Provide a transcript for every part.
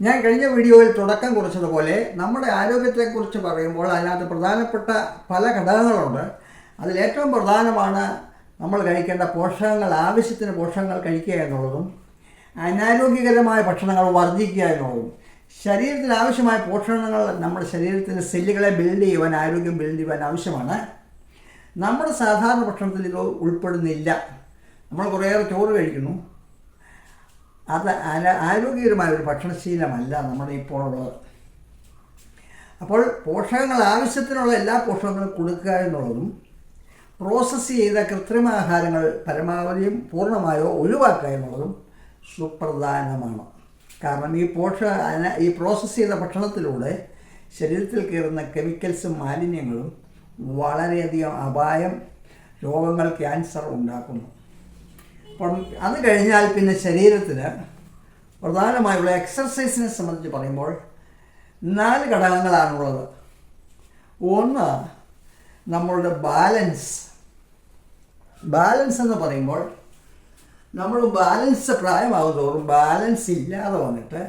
ഞാൻ കഴിഞ്ഞ വീഡിയോയിൽ തുടക്കം കുറിച്ചതുപോലെ നമ്മുടെ ആരോഗ്യത്തെക്കുറിച്ച് പറയുമ്പോൾ അതിനകത്ത് പ്രധാനപ്പെട്ട പല ഘടകങ്ങളുണ്ട്. അതിലേറ്റവും പ്രധാനമാണ് നമ്മൾ കഴിക്കേണ്ട പോഷകങ്ങൾ ആവശ്യത്തിന് പോഷകങ്ങൾ കഴിക്കുക എന്നുള്ളതും അനാരോഗ്യകരമായ ഭക്ഷണങ്ങൾ വർദ്ധിക്കുക എന്നുള്ളതും. ശരീരത്തിന് ആവശ്യമായ പോഷകങ്ങൾ നമ്മുടെ ശരീരത്തിന്റെ സെല്ലുകളെ ബിൽഡ് ചെയ്യുവാൻ ആരോഗ്യം ബിൽഡ് ചെയ്യുവാൻ ആവശ്യമാണ്. നമ്മുടെ സാധാരണ ഭക്ഷണത്തിൽ ഇത് ഉൾപ്പെടുന്നില്ല. നമ്മൾ കുറേയേറെ ചോറ് കഴിക്കുന്നു. അത് ആരോഗ്യകരമായ ഒരു ഭക്ഷണശീലമല്ല നമ്മുടെ ഇപ്പോൾ ഉള്ളത് അപ്പോൾ പോഷകങ്ങൾ ആവശ്യത്തിനുള്ള എല്ലാ പോഷകങ്ങളും കൊടുക്കുക എന്നുള്ളതും പ്രോസസ്സ് ചെയ്ത കൃത്രിമ ആഹാരങ്ങൾ പരമാവധിയും പൂർണമായോ ഒഴിവാക്കുക എന്നുള്ളതും സുപ്രധാനമാണ്. കാരണം ഈ പോഷ ഈ പ്രോസസ്സ് ചെയ്ത ഭക്ഷണത്തിലൂടെ ശരീരത്തിൽ കയറുന്ന കെമിക്കൽസും മാലിന്യങ്ങളും വളരെയധികം അപായം രോഗങ്ങൾ ക്യാൻസർ ഉണ്ടാക്കുന്നു. അത് കഴിഞ്ഞാൽ പിന്നെ ശരീരത്തിന് പ്രധാനമായുള്ള എക്സർസൈസിനെ സംബന്ധിച്ച് പറയുമ്പോൾ നാല് ഘടകങ്ങളാണുള്ളത്. ഒന്ന് നമ്മളുടെ ബാലൻസ് ബാലൻസ് എന്ന് പറയുമ്പോൾ നമ്മൾ ബാലൻസ് പ്രായമാകും തോറും ബാലൻസ് ഇല്ലാതെ വന്നിട്ട്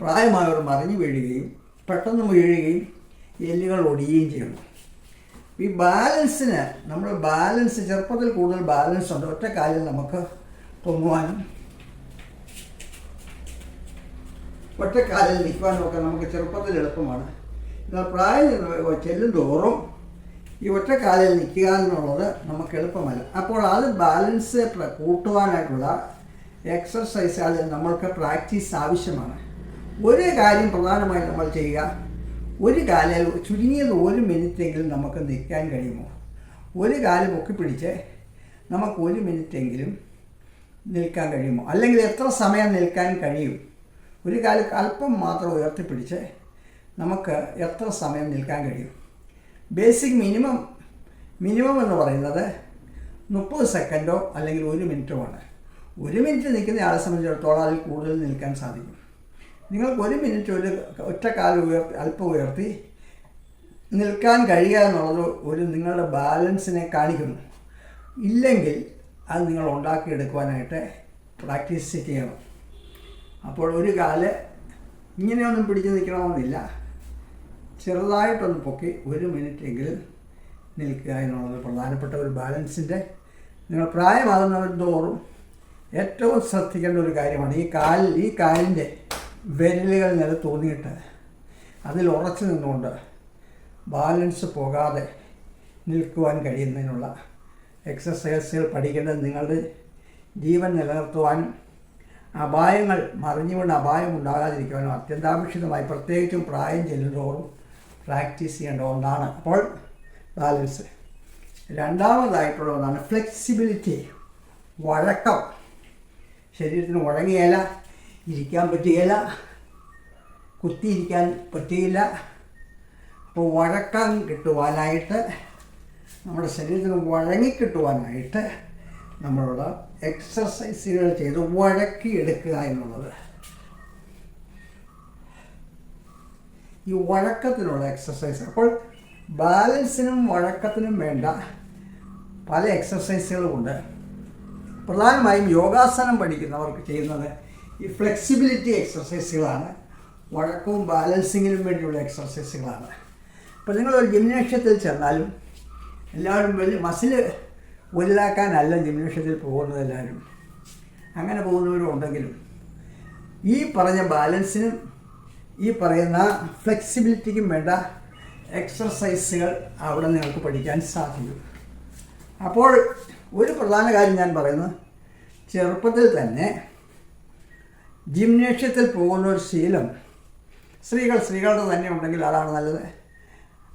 പ്രായമായവർ മറിഞ്ഞു വീഴുകയും പെട്ടെന്ന് വീഴുകയും എല്ലുകൾ ഒടിയുകയും ചെയ്യണം ഈ ബാലൻസിന് നമ്മൾ ബാലൻസ് ചെറുപ്പത്തിൽ കൂടുതൽ ബാലൻസ് ഉണ്ട്. ഒറ്റ കാലിൽ നമുക്ക് പൊങ്ങുവാനും ഒറ്റ കാലിൽ നിൽക്കുവാനും ഒക്കെ നമുക്ക് ചെറുപ്പത്തിൽ എളുപ്പമാണ്. എന്നാൽ പ്രായം ചെന്ന് ചെല്ലും തോറും ഈ ഒറ്റ കാലിൽ നിൽക്കുക എന്നുള്ളത് നമുക്ക് എളുപ്പമല്ല. അപ്പോൾ അത് ബാലൻസ് കൂട്ടുവാനായിട്ടുള്ള എക്സർസൈസ് അതിൽ നമ്മൾക്ക് പ്രാക്ടീസ് ആവശ്യമാണ്. ഒരു കാര്യം പ്രധാനമായി നമ്മൾ ചെയ്യുക ഒരു കാലിൽ ചുരുങ്ങിയത് ഒരു മിനിറ്റെങ്കിലും നമുക്ക് നിൽക്കാൻ കഴിയുമോ? ഒരു കാൽ പൊക്കിപ്പിടിച്ച് നമുക്ക് ഒരു മിനിറ്റെങ്കിലും നിൽക്കാൻ കഴിയുമോ? അല്ലെങ്കിൽ എത്ര സമയം നിൽക്കാൻ കഴിയും? ഒരു കാൽ അല്പം മാത്രം ഉയർത്തിപ്പിടിച്ച് നമുക്ക് എത്ര സമയം നിൽക്കാൻ കഴിയും? ബേസിക് മിനിമം മിനിമം എന്ന് പറയുന്നത് മുപ്പത് സെക്കൻഡോ അല്ലെങ്കിൽ ഒരു മിനിറ്റോ ആണ്. ഒരു മിനിറ്റ് നിൽക്കുന്ന ആളെ സംബന്ധിച്ചിടത്തോളം അതിൽ കൂടുതൽ നിൽക്കാൻ സാധിക്കും. നിങ്ങൾക്ക് ഒരു മിനിറ്റ് ഒരു ഒറ്റ കാൽ ഉയർത്തി അല്പം ഉയർത്തി നിൽക്കാൻ കഴിയുക എന്നുള്ളത് ഒരു നിങ്ങളുടെ ബാലൻസിനെ കാണിക്കുന്നു. ഇല്ലെങ്കിൽ അത് നിങ്ങൾ ഉണ്ടാക്കിയെടുക്കുവാനായിട്ട് പ്രാക്ടീസ് ചെയ്യണം. അപ്പോൾ ഒരു കാൽ ഇങ്ങനെയൊന്നും പിടിച്ച് നിൽക്കണമെന്നില്ല. ചെറുതായിട്ടൊന്ന് പൊക്കി ഒരു മിനിറ്റ് എങ്കിലും നിൽക്കുക എന്നുള്ളത് പ്രധാനപ്പെട്ട ഒരു ബാലൻസിന്റെ നിങ്ങൾ പ്രായമാകുന്നവർ തോറും ഏറ്റവും ശ്രദ്ധിക്കേണ്ട ഒരു കാര്യമാണ് ഈ കാലിൽ ഈ കാലിന്റെ വിരലുകൾ നിലത്തൂന്നിയിട്ട് അതിൽ ഉറച്ചു നിന്നുകൊണ്ട് ബാലൻസ് പോകാതെ നിൽക്കുവാൻ കഴിയുന്നതിനുള്ള എക്സസൈസുകൾ പഠിക്കേണ്ടത് നിങ്ങളുടെ ജീവൻ നിലനിർത്തുവാനും അപായങ്ങൾ മറിഞ്ഞു വീണ് അപായം ഉണ്ടാകാതിരിക്കുവാനും അത്യന്താപേക്ഷിതമായി പ്രത്യേകിച്ചും പ്രായം ചെല്ലുന്നതോറും പ്രാക്ടീസ് ചെയ്യേണ്ട ഒന്നാണ് അപ്പോൾ ബാലൻസ്. രണ്ടാമതായിട്ടുള്ള ഒന്നാണ് ഫ്ലെക്സിബിലിറ്റി. വഴക്കം. ശരീരത്തിന് വഴങ്ങിയല ഇരിക്കാൻ പറ്റുകയില്ല കുത്തിയിരിക്കാൻ പറ്റുകയില്ല അപ്പോൾ വഴക്കം കിട്ടുവാനായിട്ട് നമ്മുടെ ശരീരത്തിന് വഴങ്ങിക്കിട്ടുവാനായിട്ട് നമ്മളോട് എക്സസൈസുകൾ ചെയ്ത് വഴക്കിയെടുക്കുക എന്നുള്ളത്. ഈ വഴക്കത്തിനുള്ള എക്സസൈസ് അപ്പോൾ ബാലൻസിനും വഴക്കത്തിനും വേണ്ട പല എക്സസൈസുകളുമുണ്ട് പ്രധാനമായും യോഗാസനം പഠിക്കുന്നവർക്ക് ചെയ്യുന്നത് ഈ ഫ്ലെക്സിബിലിറ്റി എക്സർസൈസുകളാണ് വഴക്കവും ബാലൻസിങ്ങിനും വേണ്ടിയുള്ള എക്സസൈസുകളാണ് നിങ്ങൾ ഒരു ജിംനേഷ്യത്തിൽ ചെന്നാലും എല്ലാവരും വലിയ മസിൽ വലുതാക്കാനല്ല ജിംനേഷ്യത്തിൽ പോകുന്നത് എല്ലാവരും. അങ്ങനെ പോകുന്നവരും ഉണ്ടെങ്കിലും ഈ പറഞ്ഞ ബാലൻസിനും ഈ പറയുന്ന ഫ്ലെക്സിബിലിറ്റിക്കും വേണ്ട എക്സർസൈസുകൾ അവിടെ നിങ്ങൾക്ക് പഠിക്കാൻ സാധിക്കും. അപ്പോൾ ഒരു പ്രധാന കാര്യം ഞാൻ പറയുന്നത് ചെറുപ്പത്തിൽ തന്നെ ജിംനേഷ്യത്തിൽ പോകുന്ന ഒരു ശീലം. സ്ത്രീകൾ സ്ത്രീകളുടെ തന്നെ ഉണ്ടെങ്കിൽ അതാണ് നല്ലത്.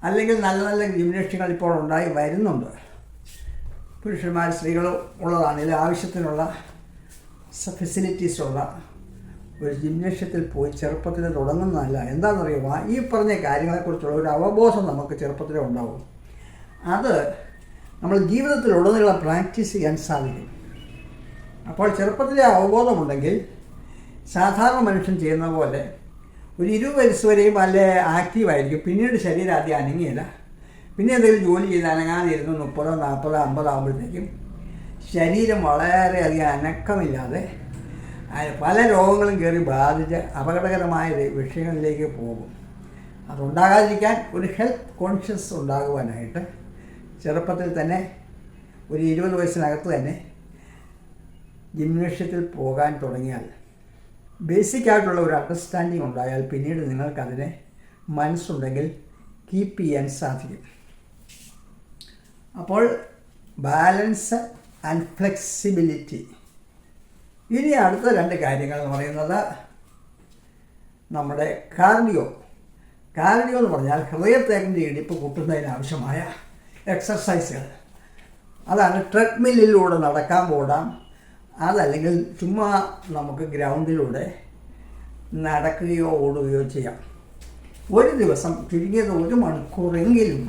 അല്ലെങ്കിൽ നല്ല നല്ല ജിംനേഷ്യങ്ങൾ ഇപ്പോൾ ഉണ്ടായി വരുന്നുണ്ട്. പുരുഷന്മാർ സ്ത്രീകൾ ഉള്ളതാണെങ്കിൽ ആവശ്യത്തിനുള്ള ഫെസിലിറ്റീസ് ഉള്ള ഒരു ജിംനേഷ്യത്തിൽ പോയി ചെറുപ്പത്തിൽ തുടങ്ങുന്നതല്ല. എന്താണെന്നറിയുമോ? ഈ പറഞ്ഞ കാര്യങ്ങളെക്കുറിച്ചുള്ള ഒരു അവബോധം നമുക്ക് ചെറുപ്പത്തിലേ ഉണ്ടാവും. അത് നമ്മൾ ജീവിതത്തിലുടനീളം പ്രാക്ടീസ് ചെയ്യാൻ സാധിക്കും. അപ്പോൾ ചെറുപ്പത്തിലെ അവബോധമുണ്ടെങ്കിൽ സാധാരണ മനുഷ്യൻ ചെയ്യുന്ന പോലെ ഒരു ഇരുപത് വയസ്സ് വരെയും നല്ല ആക്റ്റീവായിരിക്കും. പിന്നീട് ശരീരം ആദ്യം അനങ്ങിയില്ല. പിന്നെ എന്തെങ്കിലും ജോലി ചെയ്ത് അനങ്ങാതിരുന്ന് മുപ്പതോ നാൽപ്പതോ അമ്പതോ ആകുമ്പോഴത്തേക്കും ശരീരം വളരെയധികം അനക്കമില്ലാതെ പല രോഗങ്ങളും കയറി ബാധിച്ച് അപകടകരമായ വിഷയങ്ങളിലേക്ക് പോകും. അതുണ്ടാകാതിരിക്കാൻ ഒരു ഹെൽത്ത് കോൺഷ്യസ് ഉണ്ടാകുവാനായിട്ട് ചെറുപ്പത്തിൽ തന്നെ ഒരു ഇരുപത് വയസ്സിനകത്ത് തന്നെ ജിംനേഷ്യത്തിൽ പോകാൻ തുടങ്ങിയാൽ ബേസിക് ആയിട്ടുള്ള ഒരു അണ്ടർസ്റ്റാൻഡിങ് ഉണ്ടായാൽ പിന്നീട് നിങ്ങൾക്കതിനെ മനസ്സുണ്ടെങ്കിൽ കീപ്പ് ചെയ്യാൻ സാധിക്കും. അപ്പോൾ ബാലൻസ് ആൻഡ് ഫ്ലെക്സിബിലിറ്റി ഇനി അടുത്ത രണ്ട് കാര്യങ്ങൾ എന്ന് പറയുന്നത് നമ്മുടെ കാർഡിയോ കാർഡിയോ എന്ന് പറഞ്ഞാൽ ഹൃദയത്തേക്കിന്റെ ഇടിപ്പ് കൂട്ടുന്നതിന് ആവശ്യമായ എക്സർസൈസുകൾ അതാണ് ട്രെഡ്മില്ലിലൂടെ നടക്കാൻ ഓടാം അതല്ലെങ്കിൽ ചുമ്മാ നമുക്ക് ഗ്രൗണ്ടിലൂടെ നടക്കുകയോ ഓടുകയോ ചെയ്യാം. ഒരു ദിവസം ചുരുങ്ങിയത് ഒരു മണിക്കൂറെങ്കിലും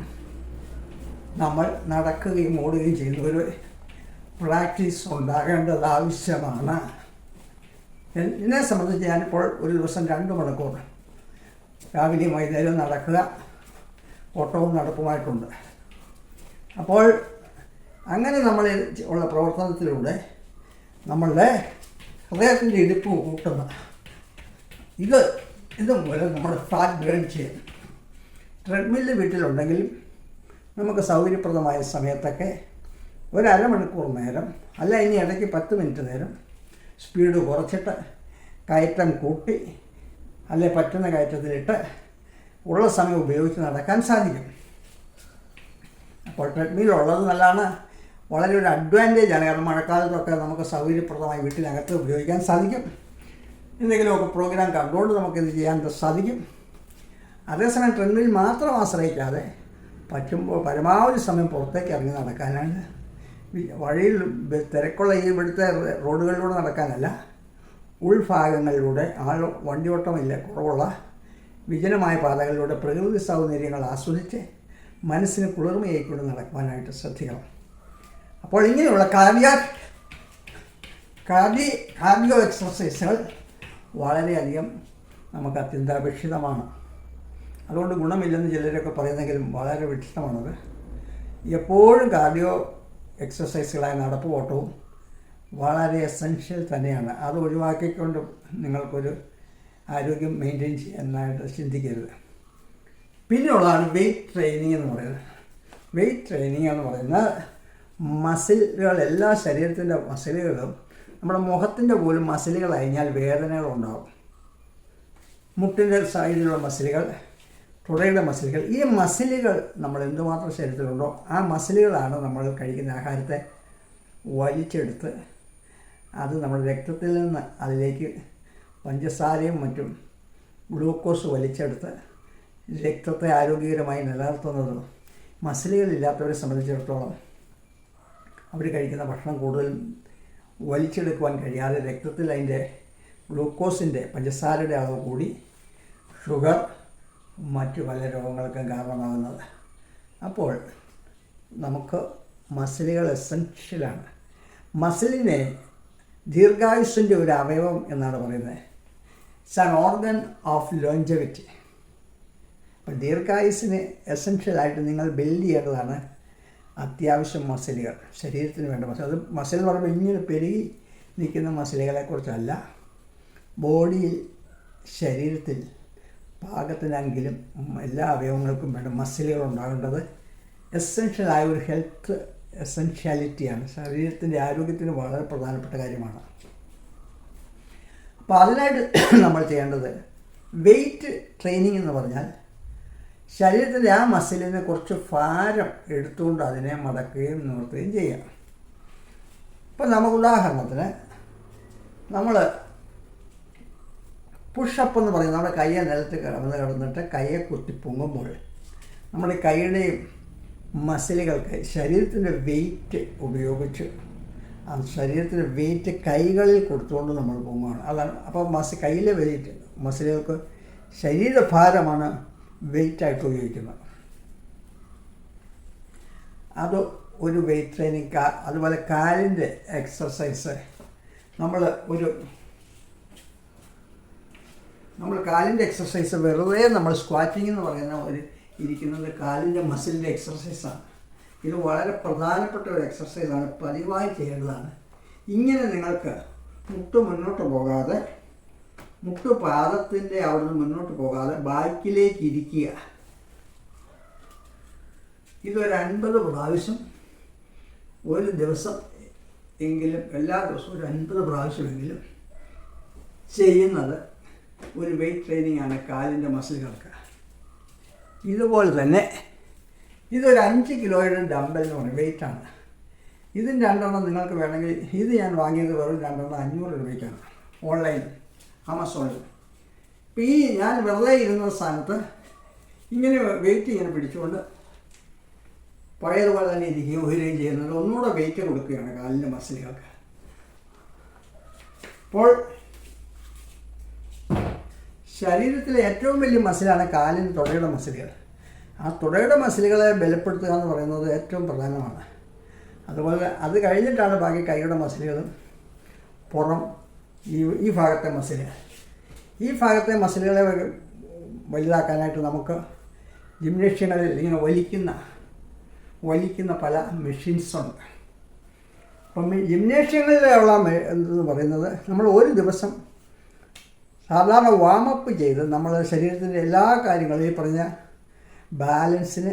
നമ്മൾ നടക്കുകയും ഓടുകയും ചെയ്യുന്ന ഒരു പ്രാക്ടീസ് ഉണ്ടാകേണ്ടത് ആവശ്യമാണ്. എന്നെ സംബന്ധിച്ച് ഞാനിപ്പോൾ ഒരു ദിവസം രണ്ട് മണിക്കൂർ രാവിലെ വൈകുന്നേരവും നടക്കുക ഓട്ടവും നടപ്പുമായിട്ടുണ്ട്. അപ്പോൾ അങ്ങനെ നമ്മൾ ഉള്ള പ്രവർത്തനത്തിലൂടെ നമ്മളുടെ ഹൃദയത്തിന്റെ ഇടുപ്പ് കൂട്ടുന്ന ഇത് ഇത് നമ്മുടെ ഫാറ്റ് ബേൺ ചെയ്യും ട്രെഡ്മില്ല് വീട്ടിലുണ്ടെങ്കിലും നമുക്ക് സൗകര്യപ്രദമായ സമയത്തൊക്കെ ഒരു അരമണിക്കൂർ നേരം അല്ല ഇനി ഇടയ്ക്ക് പത്ത് മിനിറ്റ് നേരം സ്പീഡ് കുറച്ചിട്ട് കയറ്റം കൂട്ടി അല്ലെ പറ്റുന്ന കയറ്റത്തിലിട്ട് ഉള്ള സമയം ഉപയോഗിച്ച് നടക്കാൻ സാധിക്കും. അപ്പോൾ ട്രെഡ്മിൽ ഉള്ളത് നല്ലതാണ്. വളരെ ഒരു അഡ്വാന്റേജ് ആണ്. കാരണം മഴക്കാലത്തൊക്കെ നമുക്ക് സൗകര്യപ്രദമായി വീട്ടിനകത്ത് ഉപയോഗിക്കാൻ സാധിക്കും. എന്തെങ്കിലുമൊക്കെ പ്രോഗ്രാം കണ്ടുകൊണ്ട് നമുക്കിത് ചെയ്യാൻ സാധിക്കും. അതേസമയം ട്രെൻഡിൽ മാത്രം ആശ്രയിക്കാതെ പറ്റുമ്പോൾ പരമാവധി സമയം പുറത്തേക്ക് ഇറങ്ങി നടക്കാനാണ്. വഴിയിൽ തിരക്കുള്ള ഈ ഇവിടുത്തെ റോഡുകളിലൂടെ നടക്കാനല്ല ഉൾഭാഗങ്ങളിലൂടെ ആൾ വണ്ടിയോട്ടമില്ല കുറവുള്ള വിജനമായ പാതകളിലൂടെ പ്രകൃതി സൗന്ദര്യങ്ങൾ ആസ്വദിച്ച് മനസ്സിന് കുളിർമയായിക്കൊണ്ട് നടക്കുവാനായിട്ട് ശ്രദ്ധിക്കണം. അപ്പോൾ ഇങ്ങനെയുള്ള കാർഡിയ കാർഡി കാർഡിയോ എക്സസൈസുകൾ വളരെയധികം നമുക്ക് അത്യന്താപേക്ഷിതമാണ്. അതുകൊണ്ട് ഗുണമില്ലെന്ന് ചിലരൊക്കെ പറയുന്നെങ്കിലും വളരെ വിക്ഷിതമാണത് എപ്പോഴും കാർഡിയോ എക്സസൈസുകളായ നടപ്പ് ഓട്ടവും വളരെ എസെൻഷ്യൽ തന്നെയാണ്. അത് ഒഴിവാക്കിക്കൊണ്ട് നിങ്ങൾക്കൊരു ആരോഗ്യം മെയിന്റെയിൻ ചെയ്യാനായിട്ട് ചിന്തിക്കരുത്. പിന്നെയുള്ളതാണ് വെയിറ്റ് ട്രെയിനിങ് എന്ന് പറയുന്നത്. വെയിറ്റ് ട്രെയിനിങ് എന്ന് പറയുന്നത് മസിലുകൾ എല്ലാ ശരീരത്തിന്റെ മസിലുകളും നമ്മുടെ മുഖത്തിന്റെ പോലും മസിലുകൾ അഴിഞ്ഞാൽ ഉണ്ടാകും. മുട്ടിന്റെ സൈഡിലുള്ള മസിലുകൾ തുടയുടെ മസിലുകൾ ഈ മസിലുകൾ നമ്മൾ എന്തുമാത്രം ശരീരത്തിലുണ്ടോ ആ മസിലുകളാണ് നമ്മൾ കഴിക്കുന്ന ആഹാരത്തെ വലിച്ചെടുത്ത് അത് നമ്മുടെ രക്തത്തിൽ നിന്ന് അതിലേക്ക് പഞ്ചസാരയും മറ്റും ഗ്ലൂക്കോസ് വലിച്ചെടുത്ത് രക്തത്തെ ആരോഗ്യകരമായി നിലനിർത്തുന്നത് മസിലുകളില്ലാത്തവരെ സംബന്ധിച്ചിടത്തോളം അവർ കഴിക്കുന്ന ഭക്ഷണം കൂടുതൽ വലിച്ചെടുക്കുവാൻ കഴിയാതെ രക്തത്തിൽ അതിന്റെ ഗ്ലൂക്കോസിന്റെ പഞ്ചസാരയുടെ അളവ് കൂടി ഷുഗർ മറ്റു പല രോഗങ്ങൾക്കും കാരണമാകുന്നത്. അപ്പോൾ നമുക്ക് മസിലുകൾ എസെൻഷ്യലാണ് മസിലിനെ ദീർഘായുസിന്റെ ഒരു അവയവം എന്നാണ് പറയുന്നത്. It's an organ of longevity അപ്പോൾ ദീർഘായുസിന് എസെൻഷ്യലായിട്ട് നിങ്ങൾ ബിൽഡ് ചെയ്യേണ്ടതാണ് അത്യാവശ്യം മസിലുകൾ ശരീരത്തിന് വേണ്ട മസിൽ. അത് മസിൽ എന്ന് പറയുമ്പോൾ ഇങ്ങനെ പെരുകി നിൽക്കുന്ന മസിലുകളെക്കുറിച്ചല്ല. ബോഡിയിൽ ശരീരത്തിൽ പാകത്തിനെങ്കിലും എല്ലാ അവയവങ്ങൾക്കും വേണ്ട മസിലുകൾ ഉണ്ടാകേണ്ടത് എസെൻഷ്യലായ ഒരു ഹെൽത്ത് എസെൻഷ്യാലിറ്റിയാണ് ശരീരത്തിന്റെ ആരോഗ്യത്തിന് വളരെ പ്രധാനപ്പെട്ട കാര്യമാണ്. അപ്പോൾ അതിനായിട്ട് നമ്മൾ ചെയ്യേണ്ടത് വെയിറ്റ് ട്രെയിനിങ് എന്ന് പറഞ്ഞാൽ ശരീരത്തിന്റെ ആ മസിലിന് കുറച്ച് ഭാരം എടുത്തുകൊണ്ട് അതിനെ മടക്കുകയും നിവർത്തുകയും ചെയ്യാം. ഇപ്പം നമുക്ക് ഉദാഹരണത്തിന് നമ്മൾ പുഷപ്പ് എന്ന് പറയും. നമ്മുടെ കയ്യെ നിലത്ത് കിടന്ന് കിടന്നിട്ട് കയ്യെ കുത്തി പൊങ്ങുമ്പോൾ നമ്മുടെ കൈയുടെയും മസിലുകൾക്ക് ശരീരത്തിന്റെ വെയിറ്റ് ഉപയോഗിച്ച് ആ ശരീരത്തിന്റെ വെയിറ്റ് കൈകളിൽ കൊടുത്തുകൊണ്ട് നമ്മൾ പൊങ്ങുകയാണ്. അതാണ് അപ്പോൾ മസ് കയ്യിലെ വെയിറ്റ് മസിലുകൾക്ക് ശരീരഭാരമാണ് വെയിറ്റായിട്ട് ഉപയോഗിക്കുന്നത് അത് ഒരു വെയിറ്റ് ട്രെയിനിങ് കാ അതുപോലെ കാലിന്റെ എക്സസൈസ് നമ്മൾ ഒരു നമ്മൾ കാലിന്റെ എക്സസൈസ് വെറുതെ നമ്മൾ സ്ക്വാറ്റിംഗ് എന്ന് പറയുന്ന ഒരു ഇരിക്കുന്നത് കാലിന്റെ മസിലിന്റെ എക്സസൈസാണ് ഇത് വളരെ പ്രധാനപ്പെട്ട ഒരു എക്സസൈസാണ് പതിവായി ചെയ്യേണ്ടതാണ്. ഇങ്ങനെ നിങ്ങൾക്ക് മുട്ട് മുന്നോട്ട് പോകാതെ മുട്ട് പാദത്തിന്റെ അവിടുന്ന് മുന്നോട്ട് പോകാതെ ബാക്കിലേക്ക് ഇരിക്കുക. ഇതൊരു അൻപത് പ്രാവശ്യം ഒരു ദിവസം എങ്കിലും എല്ലാ ദിവസവും ഒരു അൻപത് പ്രാവശ്യമെങ്കിലും ചെയ്യുന്നത് ഒരു വെയിറ്റ് ട്രെയിനിങ് ആണ് കാലിന്റെ മസിലുകൾക്ക് ഇതുപോലെ തന്നെ ഇതൊരു അഞ്ച് കിലോയുടെ ഡമ്പലെന്ന് പറയും വെയിറ്റാണ് ഇതിന് രണ്ടെണ്ണം നിങ്ങൾക്ക് വേണമെങ്കിൽ ഇത് ഞാൻ വാങ്ങിയത് വെറും രണ്ടെണ്ണം അഞ്ഞൂറ് രൂപയ്ക്കാണ്. ഓൺലൈൻ ആമസോണിൽ ഇപ്പം ഈ ഞാൻ വെറുതെ ഇരുന്ന സ്ഥാനത്ത് ഇങ്ങനെ വെയിറ്റ് ഇങ്ങനെ പിടിച്ചുകൊണ്ട് പഴയതുപോലെ തന്നെ ഇരിക്കുകയും ഉയരുകയും ചെയ്യുന്നത് ഒന്നുകൂടെ വെയിറ്റ് കൊടുക്കുകയാണ് കാലിന്റെ മസിലുകൾക്ക് അപ്പോൾ ശരീരത്തിലെ ഏറ്റവും വലിയ മസിലാണ് കാലിന് തുടയുടെ മസിലുകൾ ആ തുടയുടെ മസിലുകളെ ബലപ്പെടുത്തുക എന്ന് പറയുന്നത് ഏറ്റവും പ്രധാനമാണ്. അതുപോലെ അത് കഴിഞ്ഞിട്ടാണ് ബാക്കി കൈയുടെ മസിലുകളും പുറം ഈ ഈ ഭാഗത്തെ മസിൽ ഈ ഭാഗത്തെ മസിലുകളെ വലുതാക്കാനായിട്ട് നമുക്ക് ജിംനേഷ്യങ്ങളിൽ ഇങ്ങനെ വലിക്കുന്ന വലിക്കുന്ന പല മെഷീൻസുണ്ട് അപ്പം ജിംനേഷ്യങ്ങളിലുള്ള എന്ന് പറയുന്നത് നമ്മൾ ഒരു ദിവസം സാധാരണ വാമപ്പ് ചെയ്ത് നമ്മൾ ശരീരത്തിന്റെ എല്ലാ കാര്യങ്ങളും ഈ പറഞ്ഞ ബാലൻസിന്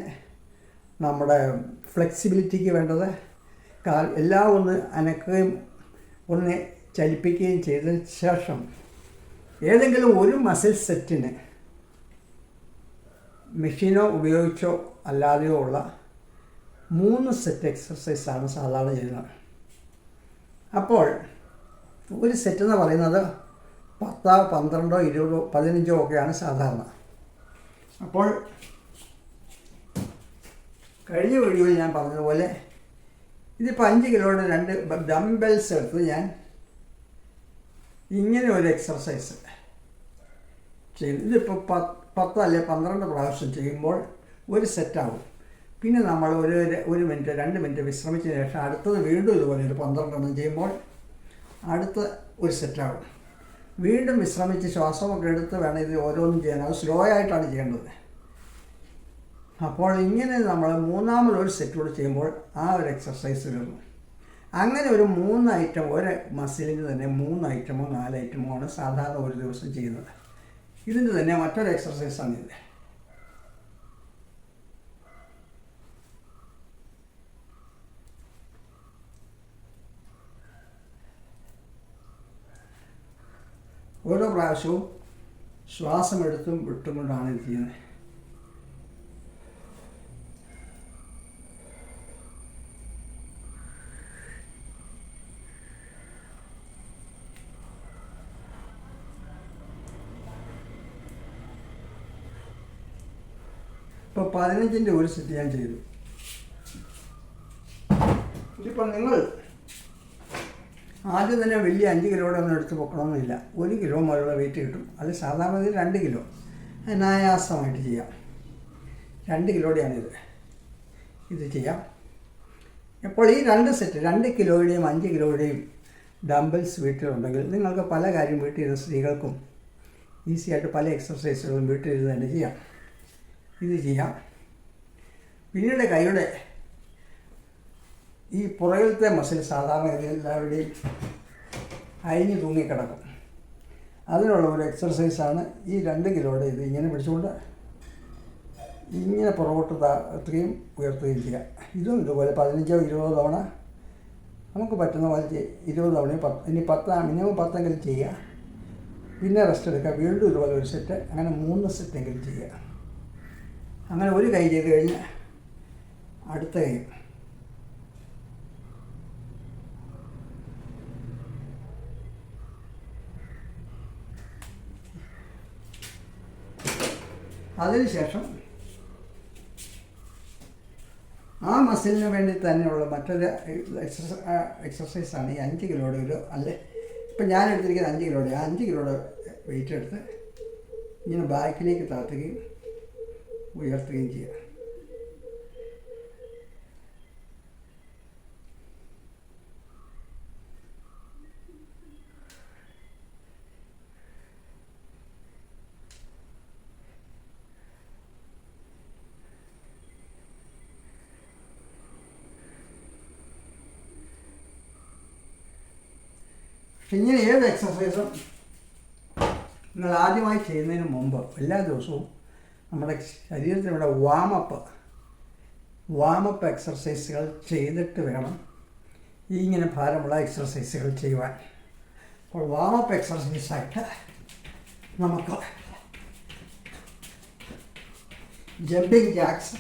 നമ്മുടെ ഫ്ലെക്സിബിലിറ്റിക്ക് വേണ്ടത് എല്ലാം ഒന്ന് അനക്കുകയും ഒന്ന് ചലിപ്പിക്കുകയും ചെയ്തതിന് ശേഷം ഏതെങ്കിലും ഒരു മസിൽ സെറ്റിന് മെഷീനോ ഉപയോഗിച്ചോ അല്ലാതെയോ ഉള്ള മൂന്ന് സെറ്റ് എക്സസൈസാണ് സാധാരണ ചെയ്യുന്നത്. അപ്പോൾ ഒരു സെറ്റ് എന്ന് പറയുന്നത് പത്തോ പന്ത്രണ്ടോ ഇരുപതോ പതിനഞ്ചോ ഒക്കെയാണ് സാധാരണ. അപ്പോൾ കഴിഞ്ഞ വീഡിയോയിൽ ഞാൻ പറഞ്ഞതുപോലെ ഇതിപ്പോൾ അഞ്ച് കിലോയുടെ രണ്ട് ഡംബെൽസ് എടുത്ത് ഞാൻ ഇങ്ങനെ ഒരു എക്സർസൈസ് ചെയ്തു ഇതിപ്പോൾ പത്ത് അല്ലെ പന്ത്രണ്ട് പ്രാവശ്യം ചെയ്യുമ്പോൾ ഒരു സെറ്റാവും പിന്നെ നമ്മൾ ഒരു ഒരു മിനിറ്റ് രണ്ട് മിനിറ്റ് വിശ്രമിച്ചതിന് ശേഷം അടുത്തത് വീണ്ടും ഇതുപോലെ ഒരു പന്ത്രണ്ടെണ്ണം ചെയ്യുമ്പോൾ അടുത്ത ഒരു സെറ്റാവും വീണ്ടും വിശ്രമിച്ച് ശ്വാസമൊക്കെ എടുത്ത് വേണം ഇത് ഓരോന്നും ചെയ്യാൻ. അത് സ്ലോ ആയിട്ടാണ് ചെയ്യേണ്ടത്. അപ്പോൾ ഇങ്ങനെ നമ്മൾ മൂന്നാമതൊരു സെറ്റ് കൂടി ചെയ്യുമ്പോൾ ആ ഒരു എക്സർസൈസ് വരുന്നു അങ്ങനെ ഒരു മൂന്ന് ഐറ്റം ഒരു മസിലിന് തന്നെ മൂന്ന് ഐറ്റമോ നാല് ഐറ്റമോ ആണ് സാധാരണ ഒരു ദിവസം ചെയ്യുന്നത്. ഇതിന്റെ തന്നെ മറ്റൊരു എക്സസൈസാണ് ഇത്. ഓരോ പ്രാവശ്യവും ശ്വാസമെടുത്തും വിട്ടുകൊണ്ടാണ് വിട്ടും കൊണ്ടാണ് ഇത് ചെയ്യുന്നത് ഇപ്പോൾ പതിനഞ്ചിന്റെ ഒരു സെറ്റ് ഞാൻ ചെയ്തു. ഇതിപ്പോൾ നിങ്ങൾ ആദ്യം തന്നെ വലിയ അഞ്ച് കിലോയുടെ ഒന്നും എടുത്ത് പൊക്കണമെന്നില്ല ഒരു കിലോ മുതലുള്ള വെയിറ്റ് കിട്ടും. അത് സാധാരണ രണ്ട് കിലോ അനായാസമായിട്ട് ചെയ്യാം. രണ്ട് കിലോയുടെയാണിത് ഇത്. ചെയ്യാം. അപ്പോൾ ഈ രണ്ട് സെറ്റ് രണ്ട് കിലോയുടെയും അഞ്ച് കിലോയുടെയും ഡംബിൾസ് വീട്ടിലുണ്ടെങ്കിൽ നിങ്ങൾക്ക് പല കാര്യം വീട്ടിലിരുന്ന സ്ത്രീകൾക്കും ഈസിയായിട്ട് പല എക്സസൈസുകളും വീട്ടിലിരുന്ന് തന്നെ ചെയ്യാം. ഇത് ചെയ്യാം. പിന്നീട് കൈയുടെ ഈ പുറകിലത്തെ മസിൽ സാധാരണ എല്ലാവരുടെയും അയഞ്ഞു തൂങ്ങിക്കിടക്കും അതിനുള്ള ഒരു എക്സർസൈസാണ് ഈ രണ്ട് കിലോയുടെ ഇത് ഇങ്ങനെ പിടിച്ചുകൊണ്ട് ഇങ്ങനെ പുറകോട്ട് താഴ്ത്തുകയും ഉയർത്തുകയും ചെയ്യുക ഇതും ഇതുപോലെ പതിനഞ്ചോ ഇരുപതോ തവണ നമുക്ക് പറ്റുന്ന പോലെ ഇരുപത് തവണ പത്ത് ഇനി പത്ത് മിനിമം പത്തെങ്കിലും ചെയ്യുക പിന്നെ റെസ്റ്റ് എടുക്കുക. വീണ്ടും ഇതുപോലെ ഒരു സെറ്റ് അങ്ങനെ മൂന്ന് സെറ്റെങ്കിലും ചെയ്യുക അങ്ങനെ ഒരു കൈ ചെയ്ത് കഴിഞ്ഞ് അടുത്ത കൈ അതിനുശേഷം ആ മസിലിന് വേണ്ടി തന്നെയുള്ള മറ്റൊരു എക്സസൈസ് എക്സസൈസാണ് ഈ അഞ്ച് കിലോയുടെ ഒരു അല്ലെ ഇപ്പം ഞാൻ എടുത്തിരിക്കുന്നത് അഞ്ച് കിലോയുടെ ആ അഞ്ച് കിലോയുടെ വെയിറ്റ് എടുത്ത് ഇങ്ങനെ ബാക്കിലേക്ക് താത്തുകയും ഉയർത്തുകയും ചെയ്യുക. ഇങ്ങനെ ഏത് എക്സസൈസും നിങ്ങൾ ആദ്യമായി ചെയ്യുന്നതിന് മുമ്പ് എല്ലാ ദിവസവും നമ്മുടെ ശരീരത്തിനുള്ള വാമപ്പ് വാമപ്പ് എക്സർസൈസുകൾ ചെയ്തിട്ട് വേണം ഈ ഇങ്ങനെ ഭാരമുള്ള എക്സർസൈസുകൾ ചെയ്യുവാൻ. അപ്പോൾ വാമപ്പ് എക്സർസൈസായിട്ട് നമുക്ക് ജമ്പിങ് ജാക്സ്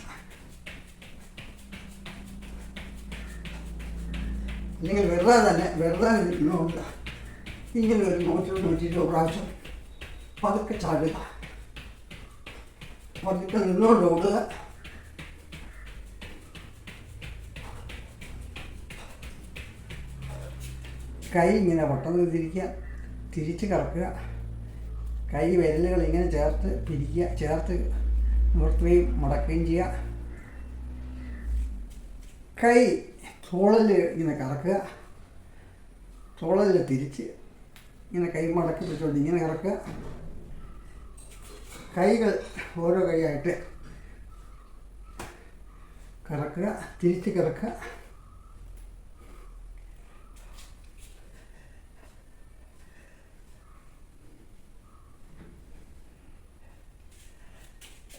അല്ലെങ്കിൽ വെറുതെ തന്നെ വെറുതെ ഇങ്ങനെ ഒരു നൂറ്റി നൂറ്റി ഇരുപത് പ്രാവശ്യം പതുക്കെ ചാടുക. പതുക്കെ നിന്നുകൊണ്ട് ഓടുക. കൈ ഇങ്ങനെ വട്ടത്തിൽ തിരിക്കുക തിരിച്ച് കറക്കുക കൈ വിരലുകൾ ഇങ്ങനെ ചേർത്ത് പിരിക്കുക. ചേർത്ത് നിവർത്തുകയും മടക്കുകയും ചെയ്യുക. കൈ തോളിൽ ഇങ്ങനെ കറക്കുക. തോളിൽ തിരിച്ച് ഇങ്ങനെ കൈ മടക്കി പിടിച്ചുകൊണ്ട് ഇങ്ങനെ ഇറക്കുക. കൈകൾ ഓരോ കൈയായിട്ട് കറക്കുക തിരിച്ച് കറക്കുക.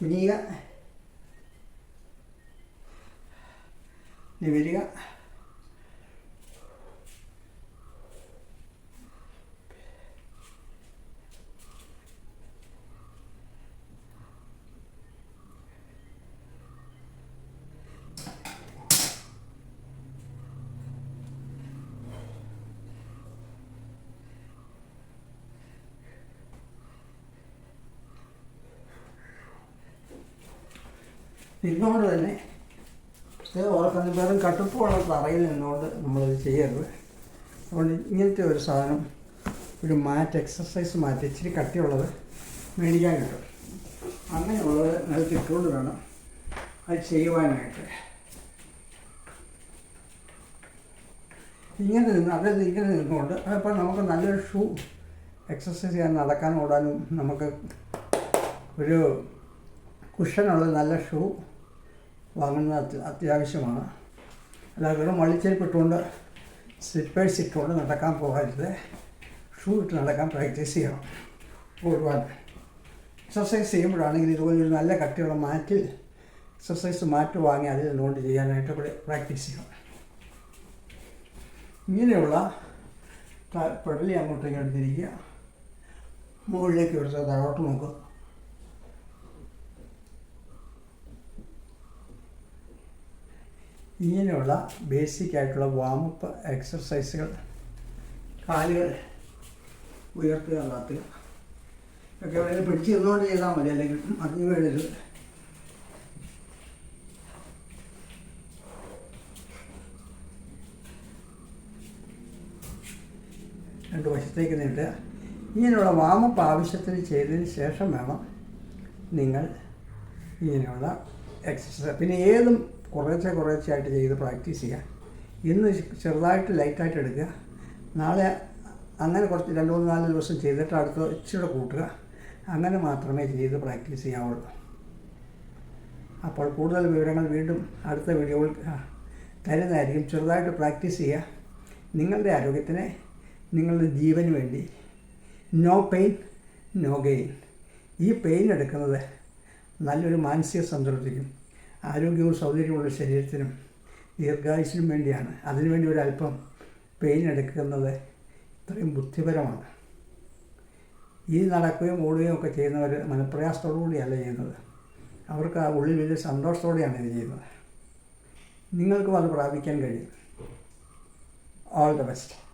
കുനിയുക. നിവരുക നിന്നുകൊണ്ട് തന്നെ പ്രത്യേകം ഓർക്കുന്ന വെറും കട്ടുപ്പുള്ള തറയിൽ നിന്നുകൊണ്ട് നമ്മളത് ചെയ്യരുത്. അതുകൊണ്ട് ഇങ്ങനത്തെ ഒരു സാധനം ഒരു മാറ്റ് എക്സസൈസ് മാറ്റ് ഇച്ചിരി കട്ടിയുള്ളത് മേടിക്കാൻ കിട്ടും. അങ്ങനെയുള്ളത് നിലത്ത് ഇട്ടുകൊണ്ട് വേണം അത് ചെയ്യുവാനായിട്ട്. ഇങ്ങനെ നിന്ന് അതായത് ഇങ്ങനെ നിന്നുകൊണ്ട് അപ്പോൾ നമുക്ക് നല്ലൊരു ഷൂ എക്സസൈസ് ചെയ്യാൻ നടക്കാൻ ഓടാനും നമുക്ക് ഒരു കുഷനുള്ള നല്ല ഷൂ വാങ്ങുന്നത് അത്യ- അത്യാവശ്യമാണ്. അല്ലാതെ വെറും വള്ളിച്ചെരുപ്പ് ഇട്ടുകൊണ്ട് സ്ലിപ്പേഴ്സ് ഇട്ടുകൊണ്ട് നടക്കാൻ പോകരുത് ഷൂ ഇട്ട് നടക്കാൻ പ്രാക്ടീസ് ചെയ്യണം. ഓടുവാൻ. എക്സസൈസ് ചെയ്യുമ്പോഴാണെങ്കിൽ ഇതുപോലെ ഒരു നല്ല കട്ടിയുള്ള മാറ്റിൽ എക്സസൈസ് മാറ്റ് വാങ്ങി അതിൽ നിന്നുകൊണ്ട് ചെയ്യാനായിട്ട് കൂടെ പ്രാക്ടീസ് ചെയ്യണം. ഇങ്ങനെയുള്ള പടലി അങ്ങോട്ടേക്ക് എടുത്തിരിക്കുക. മുകളിലേക്ക് എടുത്ത് താഴോട്ട് നോക്കുക. ഇങ്ങനെയുള്ള ബേസിക് ആയിട്ടുള്ള വാമപ്പ് എക്സർസൈസുകൾ കാലുകൾ ഉയർത്തുക താത്തുക ഒക്കെ എവിടെയെങ്കിലും പിടിച്ച് നിന്നുകൊണ്ട് ചെയ്താൽ മതി അല്ലെങ്കിൽ മറിഞ്ഞു വീഴരുത്. രണ്ട് വശത്തേക്ക് നീട്ടുക. ഇങ്ങനെയുള്ള വാമപ്പ് ആവശ്യത്തിന് ചെയ്തതിന് ശേഷം വേണം നിങ്ങൾ ഇങ്ങനെയുള്ള എക്സസൈസ് പിന്നെ ഏതും കുറേശ്ശെ കുറേശ്ശെ ആയിട്ട് ചെയ്ത് പ്രാക്ടീസ് ചെയ്യുക ഇന്ന് ചെറുതായിട്ട് ലൈറ്റായിട്ട് എടുക്കുക. നാളെ അങ്ങനെ കുറച്ച് രണ്ട് മൂന്ന് നാല് ദിവസം ചെയ്തിട്ട് അടുത്ത ഇച്ചിരി കൂട്ടുക. അങ്ങനെ മാത്രമേ ചെയ്ത് പ്രാക്ടീസ് ചെയ്യാവുള്ളൂ. അപ്പോൾ കൂടുതൽ വിവരങ്ങൾ വീണ്ടും അടുത്ത വീഡിയോയിൽ തരുന്നതായിരിക്കും. ചെറുതായിട്ട് പ്രാക്ടീസ് ചെയ്യുക. നിങ്ങളുടെ ആരോഗ്യത്തിന് നിങ്ങളുടെ ജീവന് വേണ്ടി. No pain no gain. ഈ പെയിൻ എടുക്കുന്നത് നല്ലൊരു മാനസിക സംതൃപ്തിക്കും ആരോഗ്യവും സൗകര്യമുള്ള ശരീരത്തിനും ദീർഘായുസിനും വേണ്ടിയാണ്. അതിനുവേണ്ടി ഒരല്പം പെയിൻ എടുക്കുന്നത് ഇത്രയും ബുദ്ധിപരമാണ്. ഈ നടക്കുകയും ഓടുകയും ഒക്കെ ചെയ്യുന്നവർ മനപ്രയാസത്തോടു കൂടിയല്ല ചെയ്യുന്നത്. അവർക്ക് ആ ഉള്ളിൽ വലിയ സന്തോഷത്തോടെയാണ് ഇത് ചെയ്യുന്നത്. നിങ്ങൾക്കും അത് പ്രാപിക്കാൻ കഴിയും. All the best